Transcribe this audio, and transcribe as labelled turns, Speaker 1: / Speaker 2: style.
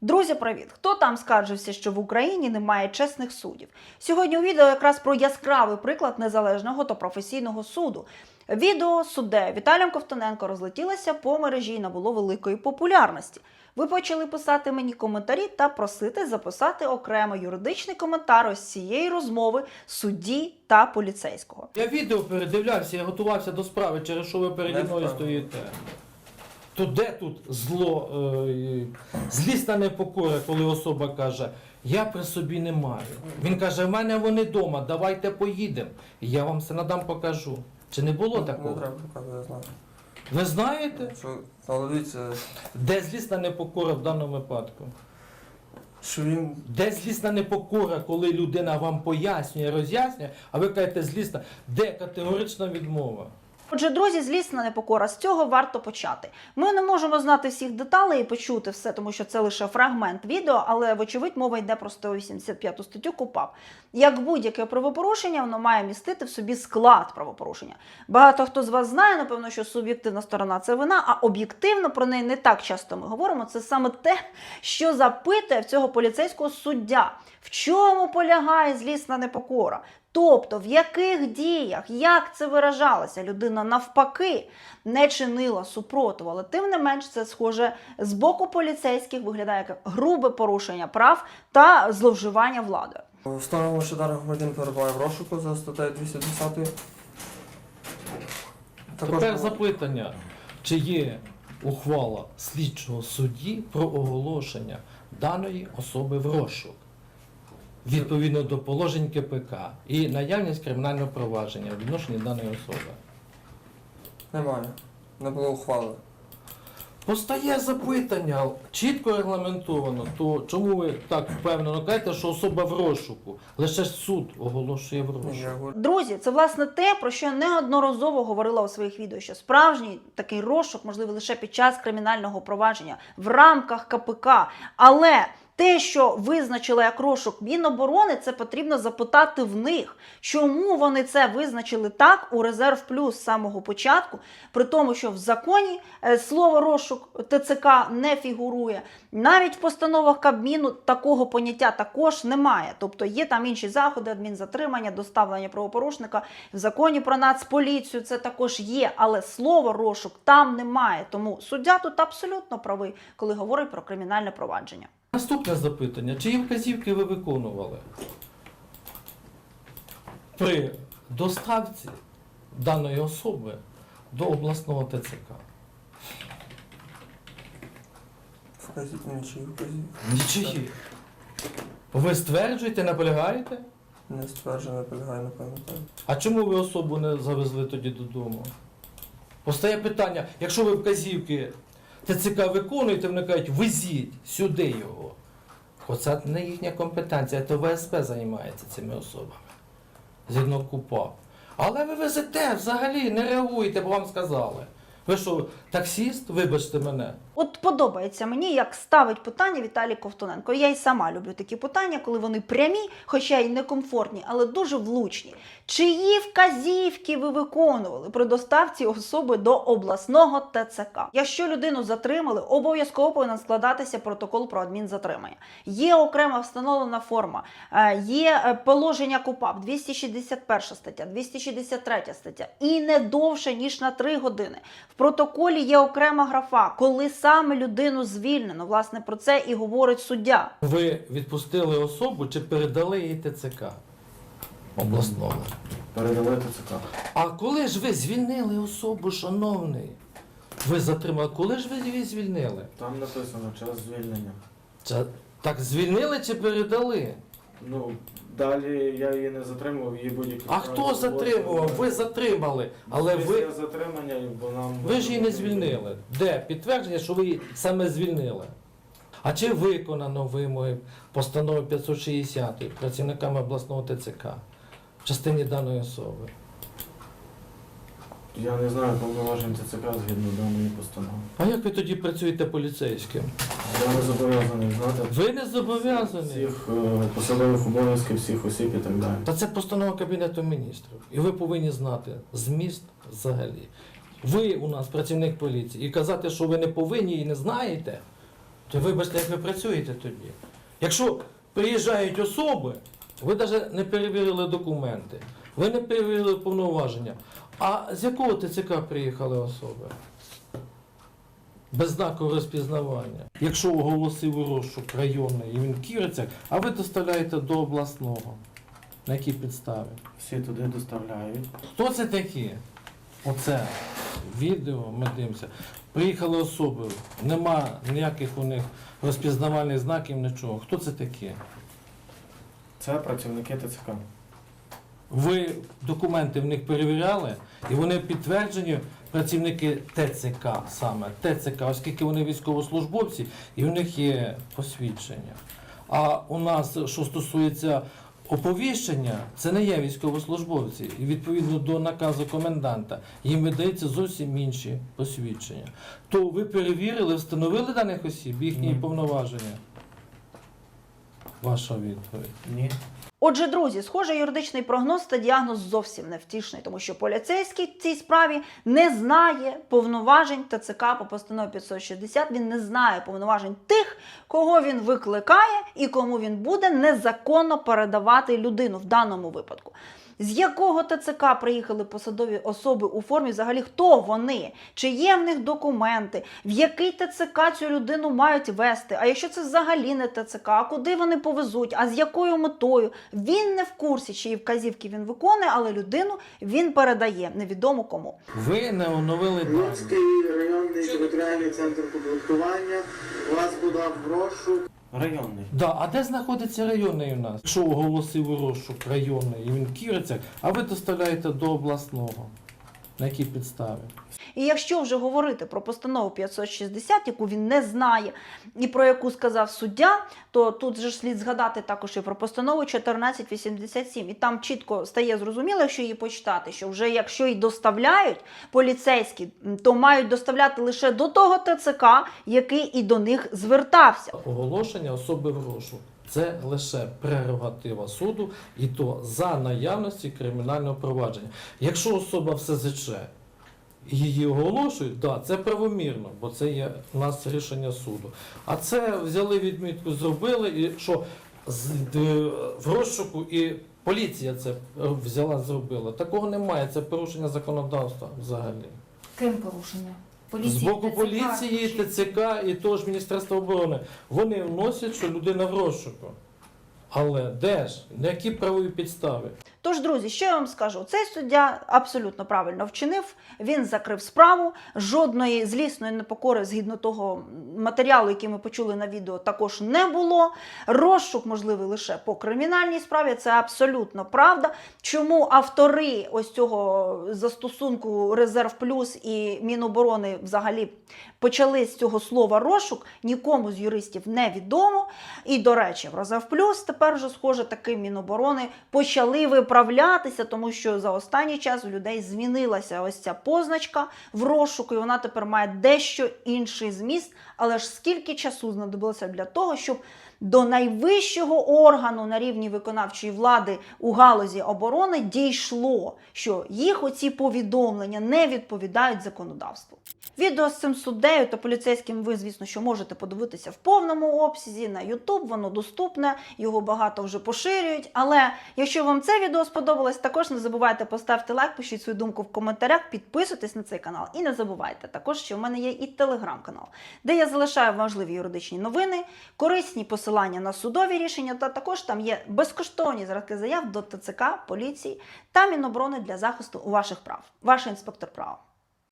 Speaker 1: Друзі, привіт! Хто там скаржився, що в Україні немає чесних суддів? Сьогодні у відео якраз про яскравий приклад незалежного та професійного суду. Відео суддею Віталієм Ковтоненко розлетілося по мережі і набуло великої популярності. Ви почали писати мені коментарі та просити записати окремо юридичний коментар ось цієї розмови судді та поліцейського.
Speaker 2: Я відео передивлявся, я готувався до справи, через що ви переді мною стоїте. То де тут зло, е, злісна непокора, коли особа каже, я при собі не маю. Він каже, в мене вони вдома, давайте поїдемо. І я вам все надам покажу. Чи не було
Speaker 3: Не
Speaker 2: такого?
Speaker 3: треба показувати, я знаю.
Speaker 2: Ви знаєте,
Speaker 3: Що, але дивіться,
Speaker 2: де злісна непокора в даному випадку?
Speaker 3: що він
Speaker 2: Де злісна непокора, коли людина вам пояснює, роз'яснює, а ви кажете злісна, де категорична відмова?
Speaker 1: Отже, друзі, злісна непокора. З цього варто почати. Ми не можемо знати всіх деталей і почути все, тому що це лише фрагмент відео, але вочевидь мова йде про 185 статтю КУПАП. Як будь-яке правопорушення, воно має містити в собі склад правопорушення. Багато хто з вас знає, напевно, що суб'єктивна сторона це вина, а об'єктивно про неї не так часто ми говоримо. Це саме те, що запитує в цього поліцейського суддя. В чому полягає злісна непокора? Тобто, в яких діях, як це виражалося, людина навпаки не чинила супротиву, але тим не менш це схоже з боку поліцейських виглядає як грубе порушення прав та зловживання владою.
Speaker 3: встановлено, що даний громадян перебуває в розшуку за статтею 210.
Speaker 2: Тепер запитання, чи є ухвала слідчого судді про оголошення даної особи в розшук відповідно до положень КПК і наявність кримінального провадження в відношенні даної особи.
Speaker 3: Немає. Не було ухвали.
Speaker 2: Постає запитання, чітко регламентовано, то чому ви так впевнено кажете, що особа в розшуку? Лише суд оголошує в
Speaker 3: Ні,
Speaker 2: розшук.
Speaker 3: я говорю,
Speaker 1: Друзі, це власне те, про що я неодноразово говорила у своїх відео, що справжній такий розшук можливий лише під час кримінального провадження в рамках КПК. Але те, що визначили як розшук Міноборони, це потрібно запитати в них, чому вони це визначили так у резерв плюс з самого початку, при тому, що в законі е, слово розшук ТЦК не фігурує. Навіть в постановах Кабміну такого поняття також немає. Тобто є там інші заходи, адмінзатримання, доставлення правопорушника. В законі про нацполіцію це також є, але слово розшук там немає. Тому суддя тут абсолютно правий, коли говорить про кримінальне провадження.
Speaker 2: Наступне запитання. Чиї вказівки ви виконували? При доставці даної особи до обласного ТЦК?
Speaker 3: вказіть мені чиї вказів.
Speaker 2: Нічиї. Ви стверджуєте, наполягаєте?
Speaker 3: Не стверджено, полягає, не пам'ятаю.
Speaker 2: А чому ви особу не завезли тоді додому? Постає питання, якщо ви вказівки ТЦК виконуєте, вони кажуть, везіть сюди його. Оце не їхня компетенція, то ВСП займається цими особами. Згідно КУПА. Але ви везете взагалі, не реагуєте, бо вам сказали. Ви що, таксіст, вибачте мене.
Speaker 1: От подобається мені, як ставить питання Віталій Ковтоненко. Я й сама люблю такі питання, коли вони прямі, хоча й некомфортні, але дуже влучні. Чиї вказівки ви виконували при доставці особи до обласного ТЦК? Якщо людину затримали, обов'язково повинен складатися протокол про адмінзатримання. Є окрема встановлена форма, е, є е, положення КУПАП, 261 стаття, 263 стаття, і не довше ніж на 3 години. В протоколі є окрема графа, коли саме людину звільнено. Власне про це і говорить суддя.
Speaker 2: Ви відпустили особу чи передали її ТЦК обласного?
Speaker 4: Передали ТЦК.
Speaker 2: А коли ж ви звільнили особу, шановний? Ви затримали, коли ж ви її звільнили?
Speaker 4: Там написано час звільнення.
Speaker 2: Це, так звільнили чи передали?
Speaker 4: Ну, далі я її не затримував, її будь-які.
Speaker 2: А хто затримував? Ви затримали, але ви,
Speaker 4: Після затримання і вона...
Speaker 2: ви ж її не звільнили. Де? Підтвердження, що ви її саме звільнили. А чи виконано вимоги постанови 560 працівниками обласного ТЦК в частині даної особи?
Speaker 4: Я не знаю повноважень ТЦК згідно даної постанови.
Speaker 2: А як ви тоді працюєте поліцейським?
Speaker 4: Я не зобов'язаний знати
Speaker 2: Ви не зобов'язані.
Speaker 4: всіх е, посадових обов'язків, всіх осіб і так далі.
Speaker 2: Та це постанова Кабінету міністрів. І ви повинні знати зміст взагалі. Ви у нас працівник поліції. І казати, що ви не повинні і не знаєте, То вибачте, як ви працюєте тоді. Якщо приїжджають особи, ви навіть не перевірили документи, ви не перевірили повноваження. А з якого ТЦК приїхали особи? Без знаку розпізнавання. Якщо оголосив розшук районний і він Ківерцях, а ви доставляєте до обласного. На якій підставі?
Speaker 4: Всі туди доставляють.
Speaker 2: Хто це такі? Оце відео ми дивимося. Приїхали особи, нема ніяких у них розпізнавальних знаків, нічого. Хто це такі?
Speaker 4: Це працівники ТЦК.
Speaker 2: Ви документи в них перевіряли, і вони підтверджені працівники ТЦК саме ТЦК, оскільки вони військовослужбовці і в них є посвідчення. А у нас, що стосується оповіщення, це не є військовослужбовці. І відповідно до наказу коменданта їм видаються зовсім інші посвідчення. То ви перевірили, встановили даних осіб, їхні
Speaker 4: Ні.
Speaker 2: повноваження? Ваша відповідь.
Speaker 4: Ні.
Speaker 1: Отже, друзі, схоже, юридичний прогноз та діагноз зовсім невтішний, тому що поліцейський в цій справі не знає повноважень ТЦК по постанові 560. Він не знає повноважень тих, кого він викликає і кому він буде незаконно передавати людину в даному випадку. З якого ТЦК приїхали посадові особи у формі? Взагалі, хто вони? Чи є в них документи? В який ТЦК цю людину мають вести? А якщо це взагалі не ТЦК, а куди вони повезуть? А з якою метою? Він не в курсі, чиї вказівки він виконує, але людину він передає невідомо кому.
Speaker 2: Ви не оновили.
Speaker 5: Луцький районний територіальний центр комплектування вас подав в розшук.
Speaker 4: Районний.
Speaker 2: Да, а де знаходиться районний у нас? Якщо оголосив розшук районний і він в Ківерцях, а ви доставляєте до обласного. На якій підставі?
Speaker 1: І якщо вже говорити про постанову 560, яку він не знає, і про яку сказав суддя, то тут же слід згадати також і про постанову 1487. І там чітко стає зрозуміло, якщо її почитати, що вже якщо й доставляють поліцейські, то мають доставляти лише до того ТЦК, який і до них звертався.
Speaker 2: Оголошення особи в розшук. Це лише прерогатива суду, і то за наявності кримінального провадження. Якщо особа в СЗЧ її оголошують, да, це правомірно, бо це є у нас рішення суду. А це взяли відмітку, зробили, і що д- в розшуку і поліція це взяла, зробила. Такого немає, це порушення законодавства взагалі.
Speaker 6: Ким порушення?
Speaker 2: З боку поліції, ТЦК і того ж Міністерства оборони. Вони вносять, що людина в розшуку. Але де ж? На які правові підстави?
Speaker 1: Тож, друзі, що я вам скажу? Цей суддя абсолютно правильно вчинив. Він закрив справу. Жодної злісної непокори згідно того матеріалу, який ми почули на відео, також не було. Розшук можливий лише по кримінальній справі. Це абсолютно правда. Чому автори ось цього застосунку Резерв Плюс і Міноборони взагалі почали з цього слова розшук, нікому з юристів не відомо. І, до речі, в Резерв Плюс тепер вже, схоже, таки Міноборони почали виправлятися, тому що за останній час у людей змінилася ось ця позначка в розшуку, і вона тепер має дещо інший зміст. Але ж скільки часу знадобилося для того, щоб до найвищого органу на рівні виконавчої влади у галузі оборони дійшло, що їх оці повідомлення не відповідають законодавству. Відео з цим суддею та поліцейським ви, звісно, що можете подивитися в повному обсязі на YouTube, воно доступне, його багато вже поширюють. Але якщо вам це відео сподобалось, також не забувайте поставити лайк, пишіть свою думку в коментарях, підписуйтесь на цей канал. І не забувайте також, що в мене є і телеграм-канал, де я залишаю важливі юридичні новини, корисні посилання на судові рішення, та також там є безкоштовні зразки заяв до ТЦК, поліції та Міноборони для захисту ваших прав. Ваш інспектор права.